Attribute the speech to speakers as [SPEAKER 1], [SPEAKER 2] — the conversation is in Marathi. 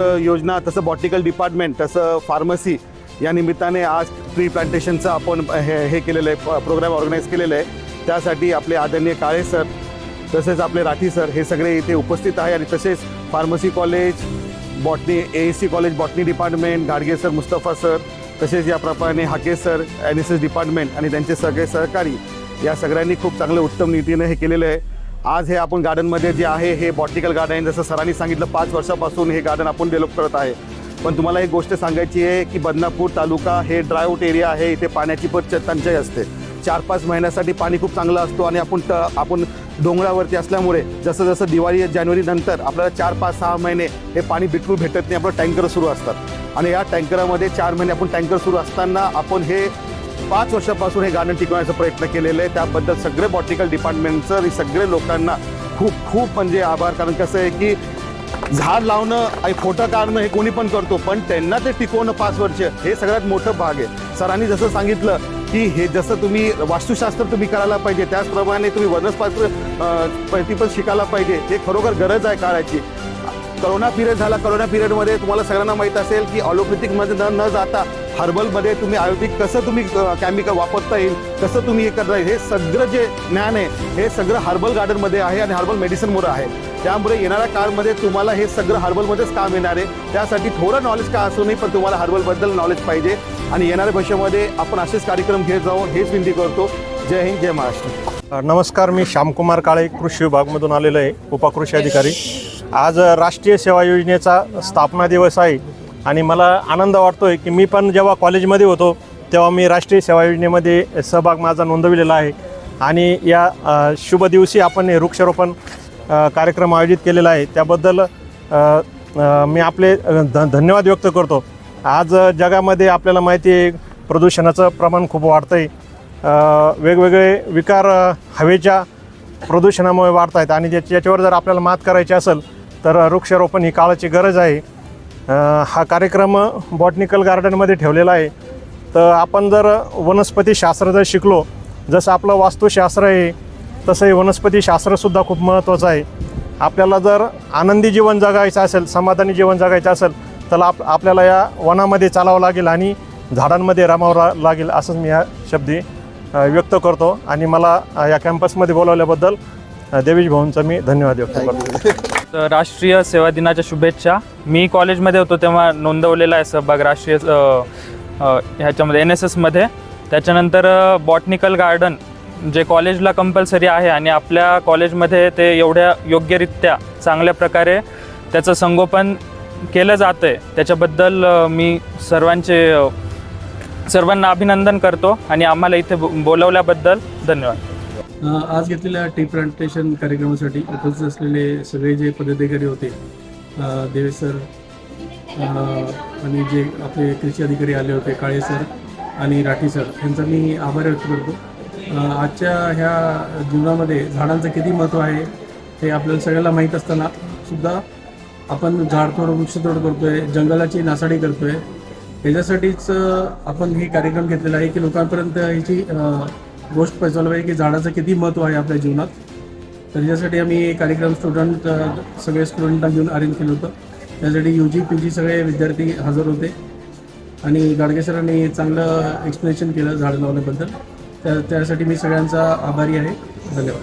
[SPEAKER 1] योजना तसं बॉटिकल डिपार्टमेंट तसं फार्मसी या निमित्ताने आज ट्री प्लांटेशनचं आपण हे हे केलेलं आहे प्रोग्राम ऑर्गनाईज केलेलं आहे. त्यासाठी आपले आदरणीय काळे सर तसेच आपले राठी सर हे सगळे इथे उपस्थित आहे आणि तसेच pharmacy college botany A C college botany department Gadge sir Mustafa sir तसेच याप्रमाणे Hake sir N S S department आणि त्यांचे सगळे सहकारी या सगळ्यांनी खूप चांगलं उत्तम नीतीनं हे केलेलं आहे. आज हे आपण गार्डनमध्ये जे आहे हे बॉटिकल गार्डन जसं सरांनी सांगितलं पाच वर्षापासून हे गार्डन आपण डेव्हलप करत आहे. पण तुम्हाला एक गोष्ट सांगायची आहे की बदनापूर तालुका हे ड्रायआउट एरिया आहे. इथे पाण्याची पण टंचाई असते. चार पाच महिन्यासाठी पाणी खूप चांगलं असतो आणि आपण त आपण डोंगरावरती असल्यामुळे जसं जसं दिवाळी जानेवारी नंतर आपल्याला चार पाच सहा महिने हे पाणी बिलकुल भेटत नाही. आपलं टँकर सुरू असतात. आणि या टँकरामध्ये चार महिने आपण टँकर सुरू असताना आपण हे पाच वर्षापासून हे गाणं टिकवण्याचा प्रयत्न केलेला आहे. त्याबद्दल सगळे बॉटिकल डिपार्टमेंटचं आणि सगळे लोकांना खूप खूप म्हणजे आभार. कारण कसं आहे की झाड लावणं आणि फोटो काढणं हे कोणी पण करतो पण त्यांना ते टिकवणं पाच वर्ष हे सगळ्यात मोठं भाग आहे. सरांनी जसं सांगितलं की हे जसं तुम्ही वास्तुशास्त्र तुम्ही करायला पाहिजे त्याचप्रमाणे तुम्ही वनस्पात्र ती पण शिकायला पाहिजे हे खरोखर गरज आहे काळाची. करोना पिरियड झाला करोना पिरियडमध्ये तुम्हाला सगळ्यांना माहीत असेल की ऑलोपॅथिकमध्ये न न जाता हर्बलमध्ये तुम्ही आयुर्वेदिक कसं तुम्ही केमिकल वापरता येईल कसं तुम्ही हे करता येईल हे सगळं जे ज्ञान आहे हे सगळं हर्बल गार्डनमध्ये आहे आणि हर्बल मेडिसिनमुळं आहे. त्यामुळे येणाऱ्या काळमध्ये तुम्हाला हे सगळं हर्बलमध्येच काम येणार आहे. त्यासाठी थोडं नॉलेज का असू नाही पण तुम्हाला हर्बलबद्दल नॉलेज पाहिजे. आणि येणाऱ्या भविष्यामध्ये आपण असेच कार्यक्रम घेत जाऊ हेच विनंती करतो. जय हिंद जय महाराष्ट्र.
[SPEAKER 2] नमस्कार मी श्यामकुमार काळे कृषी विभागमधून आलेलो आहे उपकृषी अधिकारी. आज राष्ट्रीय सेवा योजनेचा स्थापना दिवस आहे. आणि मला आनंद वाटतो आहे की मी पण जेव्हा कॉलेजमध्ये होतो तेव्हा मी राष्ट्रीय सेवा योजनेमध्ये सहभाग माझा नोंदविलेला आहे. आणि या शुभ दिवशी आपण हे वृक्षारोपण कार्यक्रम आयोजित केलेला आहे. त्याबद्दल मी आपले ध धन्यवाद व्यक्त करतो. आज जगामध्ये आपल्याला माहिती आहे प्रदूषणाचं प्रमाण खूप वाढतं आहे वेगवेगळे विकार हवेच्या प्रदूषणामुळे वाढत आहेत आणि ज्याच्या याच्यावर जर आपल्याला मात करायची असेल तर वृक्षारोपण ही काळाची गरज आहे. हा कार्यक्रम बॉटनिकल गार्डनमध्ये ठेवलेला आहे. तर आपण जर वनस्पतीशास्त्र जर शिकलो जसं आपलं वास्तुशास्त्र आहे तसं हे वनस्पतीशास्त्रसुद्धा खूप महत्त्वाचं आहे. आपल्याला जर आनंदी जीवन जगायचं असेल समाधानी जीवन जगायचं असेल तर आप आपल्याला या वनामध्ये चालावं लागेल आणि झाडांमध्ये रमावं लागेल असंच मी या शब्दी व्यक्त करतो. आणि मला या कॅम्पसमध्ये बोलावल्याबद्दल देवीश भाऊंचा मी धन्यवाद व्यक्त करतो.
[SPEAKER 3] तर राष्ट्रीय सेवा दिनाच्या शुभेच्छा. मी कॉलेजमध्ये होतो तेव्हा नोंदवलेला आहे सहभाग राष्ट्रीय ह्याच्यामध्ये एन एस एसमध्ये त्याच्यानंतर बॉटनिकल गार्डन जे कॉलेजला कंपल्सरी आहे आणि आपल्या कॉलेजमध्ये ते एवढ्या योग्यरित्या चांगल्या प्रकारे त्याचं संगोपन केलं जातं आहे त्याच्याबद्दल मी सर्वांचे सर्वांना अभिनंदन करतो आणि आम्हाला इथे बो- बोलवल्याबद्दल धन्यवाद.
[SPEAKER 4] आज घेतलेल्या टी प्लांटेशन कार्यक्रमासाठी उपस्थित असलेले सगळे जे पदाधिकारी होते देवे सर आणि जे आपले कृषी अधिकारी आले होते काळे सर आणि राठी सर यांचा मी आभार व्यक्त करतो. आजच्या ह्या जीवनामध्ये झाडांचं किती महत्त्व आहे हे आपल्याला सगळ्याला माहीत असताना सुद्धा आपण झाडतोड वृक्षतोड करतोय जंगलाची नासाडी करतोय. याच्यासाठीच आपण हे कार्यक्रम घेतलेला आहे की लोकांपर्यंत ह्याची गोष्ट पोहोचवलं पाहिजे की झाडाचं किती महत्त्व आहे आपल्या जीवनात. तर त्याच्यासाठी आम्ही कार्यक्रम स्टुडंट सगळे स्टुडंटांना घेऊन अरेंज केलं होतं. त्यासाठी यू जी पी जी सगळे विद्यार्थी हजर होते. आणि गाडगे सरांनी चांगलं एक्सप्लेनेशन केलं झाडं लावण्याबद्दल. त्या त्यासाठी मी सगळ्यांचा आभारी आहे. धन्यवाद.